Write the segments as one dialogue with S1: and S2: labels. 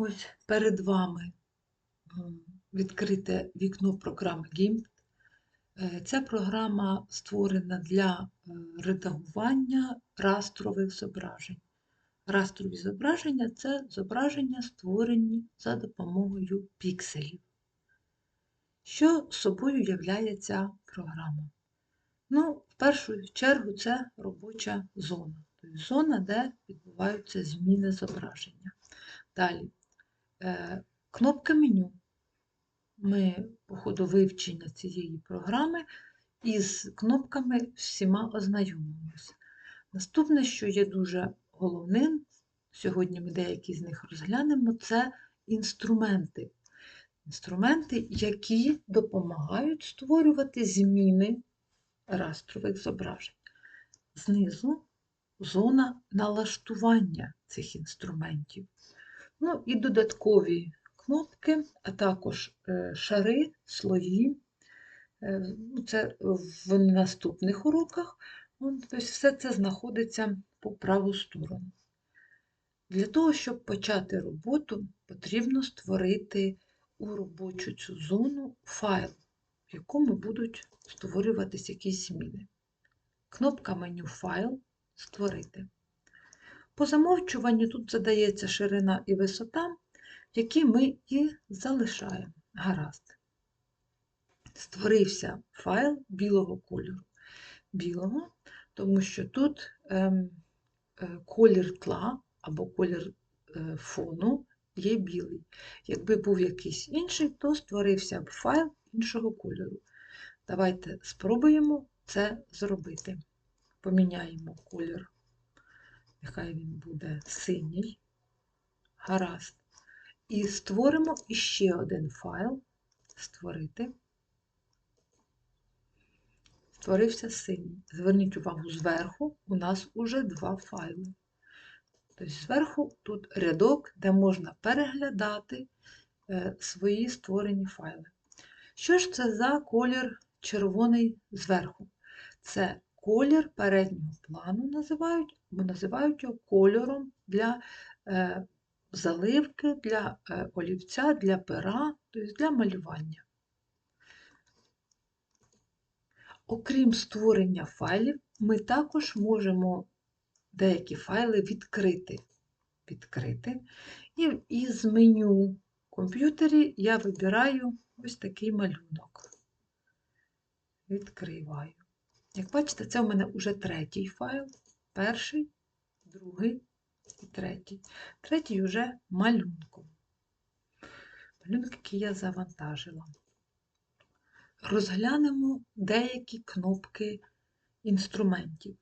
S1: Ось перед вами відкрите вікно програми GIMP. Е, Ця програма створена для е, редагування растрових зображень. Растрові зображення це зображення, створені за допомогою пікселів. Що собою являє ця програма? Ну, в першу чергу, це робоча зона, тобто зона, де відбуваються зміни зображення. Далі, кнопка меню. Ми по ходу вивчення цієї програми із кнопками всіма ознайомимося. Наступне, що є дуже головним, сьогодні ми деякі з них розглянемо, це інструменти. Інструменти, які допомагають створювати зміни растрових зображень. Знизу зона налаштування цих інструментів. Ну і додаткові кнопки, а також е, шари, слої. Е, ну, Це в наступних уроках. Тобто все це знаходиться по праву сторону. Для того, щоб почати роботу, потрібно створити у робочу цю зону файл, в якому будуть створюватись якісь зміни. Кнопка меню Файл Створити. По замовчуванню тут задається ширина і висота, які ми і залишаємо. Гаразд. Створився файл білого кольору. Білого, тому що тут ем, е, колір тла або колір е, фону є білий. Якби був якийсь інший, то створився б файл іншого кольору. Давайте спробуємо це зробити. Поміняємо колір, нехай він буде синій. Гаразд. І створимо іще один файл. Створити. Створився синій. Зверніть увагу, зверху у нас уже два файли. Тобто зверху тут рядок, де можна переглядати е, свої створені файли. Що ж це за колір червоний зверху? Це колір переднього плану називають, називають його кольором для е, заливки, для е, олівця, для пера, тобто для малювання. Окрім створення файлів, ми також можемо деякі файли відкрити. відкрити. І із меню комп'ютері я вибираю ось такий малюнок. Відкриваю. Як бачите, це в мене вже третій файл, перший, другий і третій. Третій вже малюнком. Малюнок, який я завантажила. Розглянемо деякі кнопки інструментів.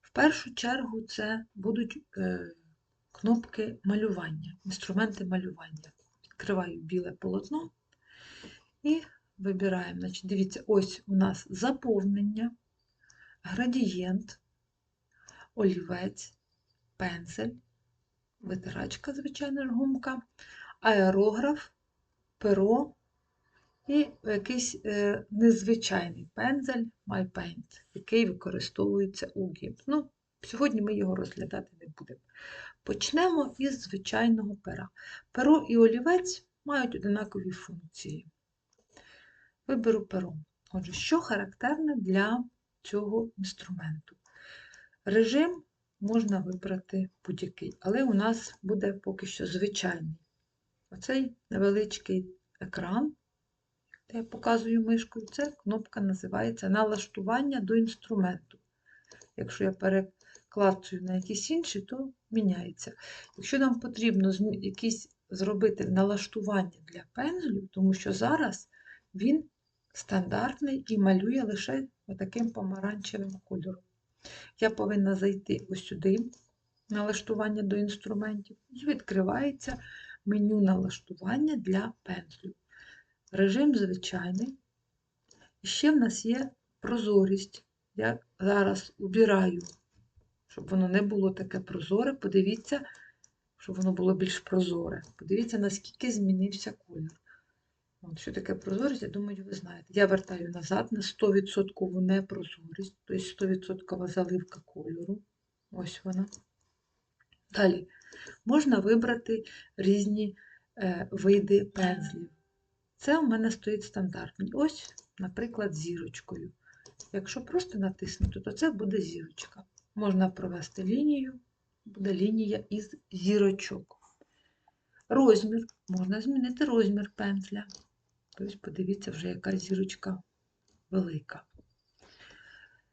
S1: В першу чергу це будуть е, кнопки малювання, інструменти малювання. Відкриваю біле полотно і вибираємо. Значить, Дивіться, ось у нас заповнення, градієнт, олівець, пензель, витирачка, звичайно, гумка, аерограф, перо і якийсь е, незвичайний пензель MyPaint, який використовується у GIMP. Ну, Сьогодні ми його розглядати не будемо. Почнемо із звичайного пера. Перо і олівець мають одинакові функції. Виберу перо. Отже, що характерне для цього інструменту? Режим можна вибрати будь-який, але у нас буде поки що звичайний. Оцей невеличкий екран, де я показую мишкою, це кнопка називається налаштування до інструменту. Якщо я переклацую на якийсь інший, то міняється. Якщо нам потрібно якісь зробити налаштування для пензлю, тому що зараз він стандартний і малює лише таким помаранчевим кольором. Я повинна зайти ось сюди, налаштування до інструментів, і відкривається меню налаштування для пензлю. Режим звичайний. І ще в нас є прозорість. Я зараз убираю, щоб воно не було таке прозоре. Подивіться, щоб воно було більш прозоре. Подивіться, наскільки змінився колір. Що таке прозорість, я думаю, ви знаєте. Я вертаю назад на 100% непрозорість, тобто 100% заливка кольору. Ось вона. Далі можна вибрати різні е, види пензлів. Це у мене стоїть стандартний. Ось, наприклад, зірочкою. Якщо просто натиснути, то це буде зірочка. Можна провести лінію, буде лінія із зірочок. Розмір. Можна змінити розмір пензля. Тобто, подивіться, вже яка зірочка велика.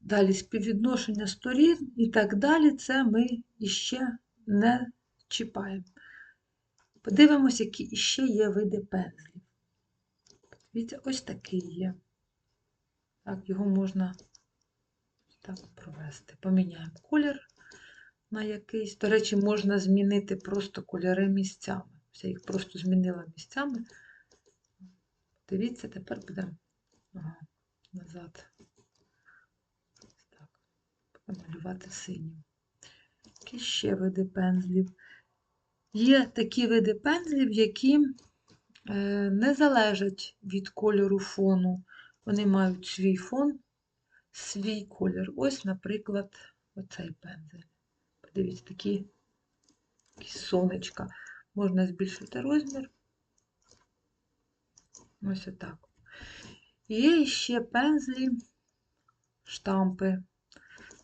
S1: Далі співвідношення сторін і так далі, це ми іще не чіпаємо. Подивимось, які іще є види пензлів. Дивіться, ось такий є. Так, його можна так провести. Поміняємо колір на якийсь. До речі, можна змінити просто кольори місцями. Я їх просто змінила місцями. Дивіться, тепер будемо ага, назад. Так, будемо малювати синім. Які ще види пензлів? Є такі види пензлів, які е, не залежать від кольору фону. Вони мають свій фон, свій колір. Ось, наприклад, оцей пензель. Подивіться, такі, такі сонечка. Можна збільшити розмір. Ось отак. Є ще пензлі, штампи.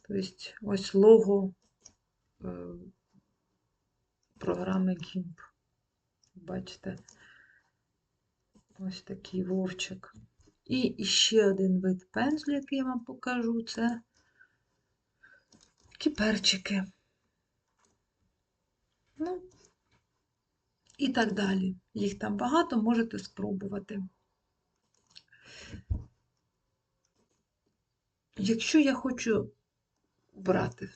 S1: Тобто ось лого е, програми GIMP. Бачите, ось такий вовчик. І ще один вид пензлю, який я вам покажу, це кіперчики. Ну, і так далі. Їх там багато, можете спробувати. Якщо я хочу брати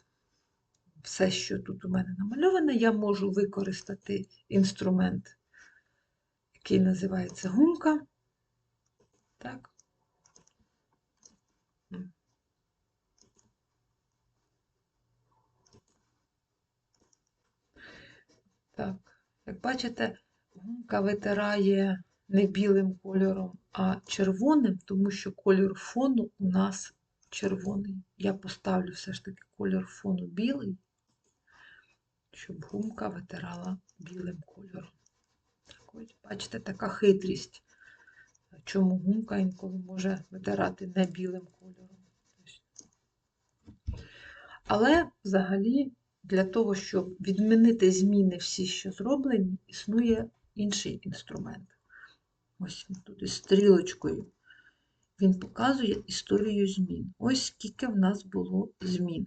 S1: все, що тут у мене намальоване, я можу використати інструмент, який називається гумка. Так. Як бачите, гумка витирає не білим кольором, а червоним, тому що кольор фону у нас червоний. Я поставлю все ж таки кольор фону білий, щоб гумка витирала білим кольором. Так ось, бачите, така хитрість. Чому гумка інколи може витирати не білим кольором. Але взагалі для того, щоб відмінити зміни всі, що зроблені, існує інший інструмент. Ось він тут із стрілочкою. Він показує історію змін. Ось скільки в нас було змін.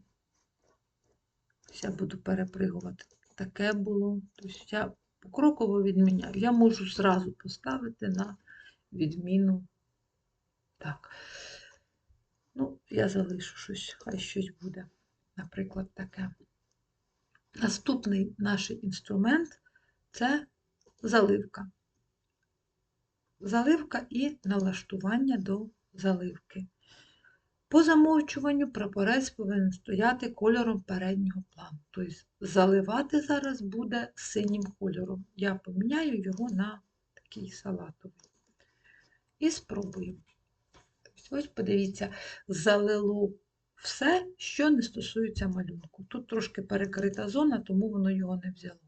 S1: Я буду перепригувати. Таке було. Тобто я покроково відміняю. Я можу зразу поставити на відміну. Так. Ну, я залишу щось, хай щось буде. Наприклад, таке. Наступний наш інструмент це заливка. Заливка і налаштування до заливки. По замовчуванню прапорець повинен стояти кольором переднього плану. Тобто заливати зараз буде синім кольором. Я поміняю його на такий салатовий. І спробуємо. Ось, подивіться, залило все, що не стосується малюнку. Тут трошки перекрита зона, тому воно його не взяло.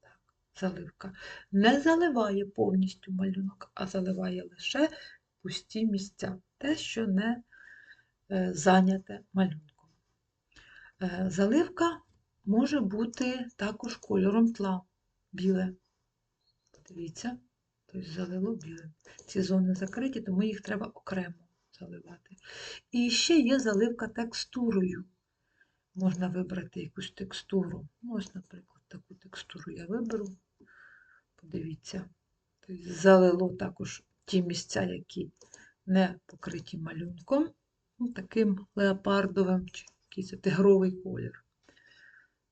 S1: Так, Заливка. Не заливає повністю малюнок, а заливає лише пусті місця. Те, що не е, зайняте малюнком. Е, заливка може бути також кольором тла біле. Подивіться, тобто залило біле. Ці зони закриті, тому їх треба окремо заливати. І ще є заливка текстурою. Можна вибрати якусь текстуру. Ну, ось, наприклад, таку текстуру я виберу. Подивіться, тобто залило також ті місця, які не покриті малюнком, ну, таким леопардовим чи якийсь тигровий колір.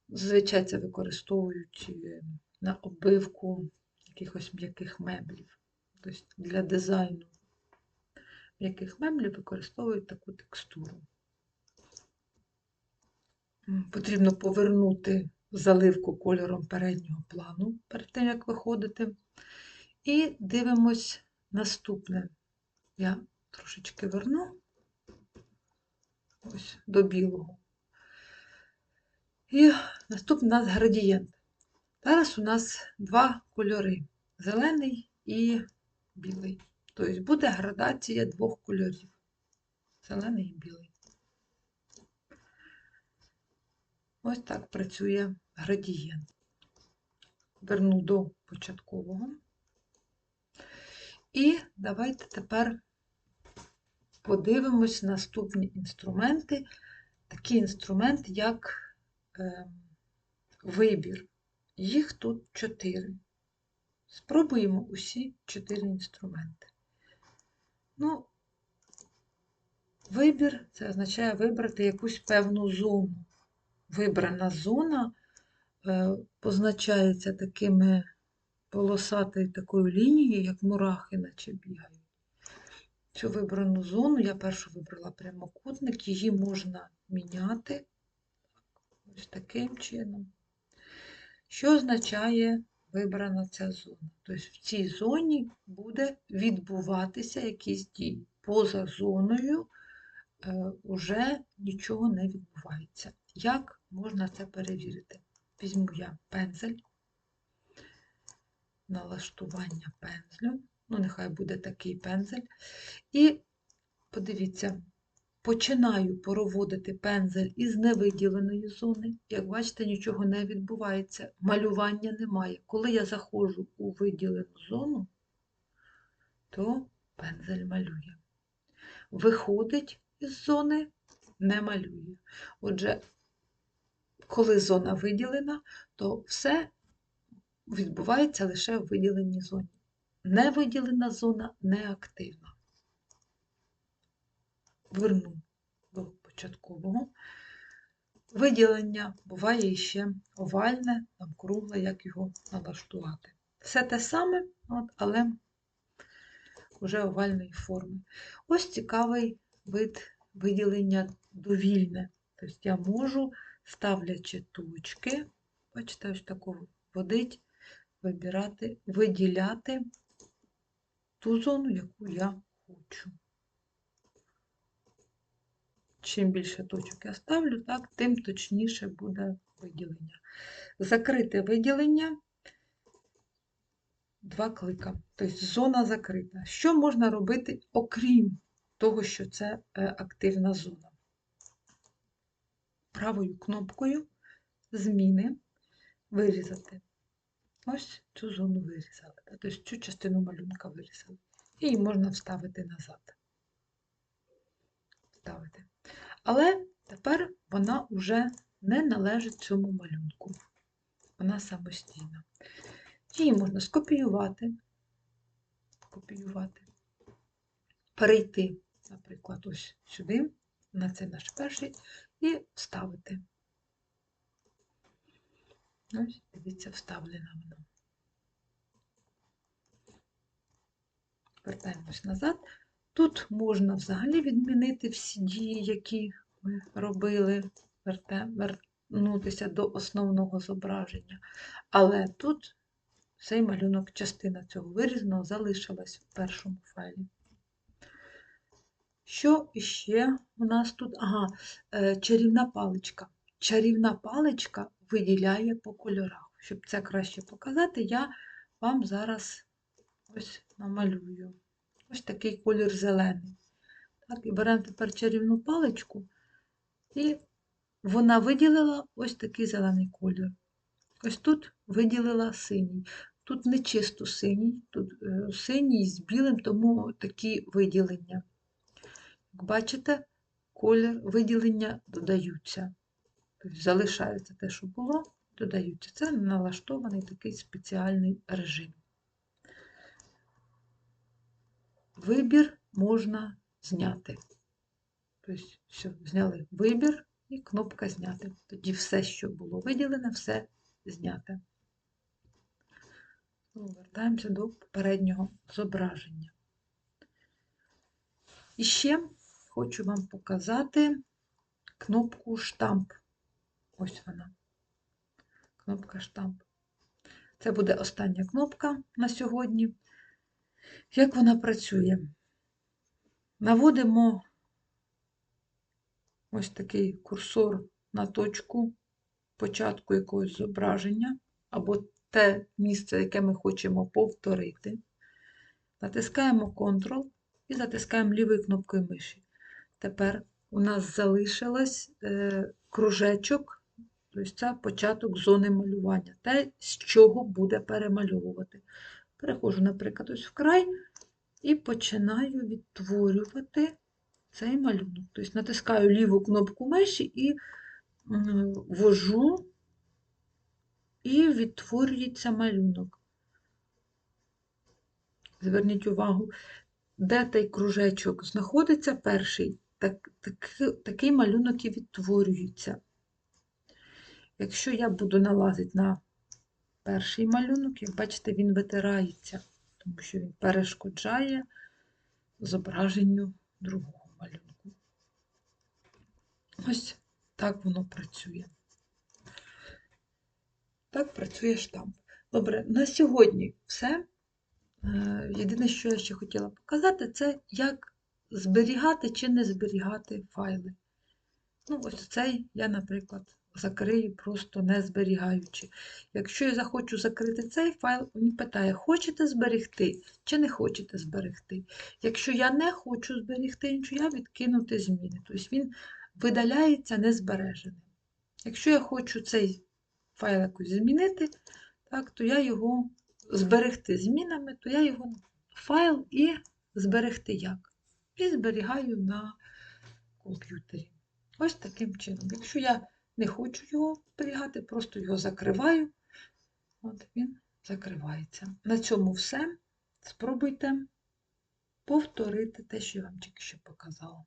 S1: Зазвичай це використовують е, на оббивку якихось м'яких меблів. Тобто для дизайну м'яких меблів використовують таку текстуру. Потрібно повернути заливку кольором переднього плану перед тим, як виходити. І дивимось наступне. Я трошечки верну ось до білого. І наступний у нас градієнт. Зараз у нас два кольори зелений і білий. Тобто буде градація двох кольорів. Зелений і білий. Ось так працює градієнт. Верну до початкового. І давайте тепер подивимось наступні інструменти. Такий інструмент, як е, вибір. Їх тут чотири. Спробуємо усі чотири інструменти. Ну, вибір це означає вибрати якусь певну зону. Вибрана зона е, позначається такими полосатою такою лінією, як мурахи, наче бігають. Цю вибрану зону я першу вибрала прямокутник, її можна міняти ось таким чином. Що означає вибрана ця зона? Тобто в цій зоні буде відбуватися якісь дії. Поза зоною е, вже нічого не відбувається. Як можна це перевірити? Візьму я пензель, налаштування пензлю, ну, нехай буде такий пензель. І подивіться, починаю проводити пензель із невиділеної зони. Як бачите, нічого не відбувається, малювання немає. Коли я заходжу у виділену зону, то пензель малює. Виходить із зони, не малює. Отже, коли зона виділена, то все відбувається лише в виділеній зоні. Невиділена зона неактивна. Верну до початкового. Виділення буває ще овальне, там кругле, як його налаштувати. Все те саме, от, але вже овальної форми. Ось цікавий вид виділення довільне. Тобто я можу, ставлячи точки, бачите, ось таку водить, вибирати, виділяти ту зону, яку я хочу. Чим більше точок я ставлю, так, тим точніше буде виділення. Закрите виділення два клика. Тобто зона закрита. Що можна робити, окрім того, що це е, активна зона? Правою кнопкою зміни вирізати. Ось цю зону вирізали. Тобто цю частину малюнка вирізали. І її можна вставити назад. Вставити. Але тепер вона вже не належить цьому малюнку. Вона самостійна. Її можна скопіювати, копіювати, перейти, наприклад, ось сюди, на цей наш перший, і вставити. Ось, дивіться, вставлена вона. Вертаємось назад. Тут можна взагалі відмінити всі дії, які ми робили, вернутися до основного зображення. Але тут цей малюнок, частина цього вирізаного, залишилась в першому файлі. Що ще у нас тут? Ага, е, чарівна паличка. Чарівна паличка виділяє по кольорах. Щоб це краще показати, я вам зараз ось намалюю. Ось такий колір зелений. Так, І беремо тепер чарівну паличку, і вона виділила ось такий зелений колір. Ось тут виділила синій. Тут не чисто синій, тут е, синій з білим, тому такі виділення. Як бачите, колір виділення додаються. Тобто залишається те, що було, додаються. Це налаштований такий спеціальний режим. Вибір можна зняти. Тобто, все, зняли вибір і кнопка зняти. Тоді все, що було виділене, все зняте. Вертаємося до попереднього зображення. І ще хочу вам показати кнопку штамп. Ось вона. Кнопка штамп. Це буде остання кнопка на сьогодні. Як вона працює? Наводимо ось такий курсор на точку початку якогось зображення, або те місце, яке ми хочемо повторити. Натискаємо Ctrl і затискаємо лівою кнопкою миші. Тепер у нас залишилось е, кружечок, тобто це початок зони малювання, те, з чого буде перемальовувати. Переходжу, наприклад, ось в край і починаю відтворювати цей малюнок. Тобто натискаю ліву кнопку миші і ввожу, і відтворюється малюнок. Зверніть увагу, де той кружечок знаходиться перший, так, так, такий малюнок і відтворюється. Якщо я буду налазити на перший малюнок, як бачите, він витирається, тому що він перешкоджає зображенню другого малюнку. Ось так воно працює. Так працює штамп. Добре, на сьогодні все. Е, Єдине, що я ще хотіла показати, це як зберігати чи не зберігати файли. Ну, ось цей я, наприклад, закрию, просто не зберігаючи. Якщо я захочу закрити цей файл, він питає, хочете зберегти чи не хочете зберегти. Якщо я не хочу зберегти нічого, я відкинути зміни. Тобто він видаляється незбереженим. Якщо я хочу цей файл якось змінити, так, то я його зберегти змінами, то я його файл і зберегти як. І зберігаю на комп'ютері. Ось таким чином. Якщо я не хочу його зберігати, просто його закриваю. От він закривається. На цьому все. Спробуйте повторити те, що я вам тільки що показала.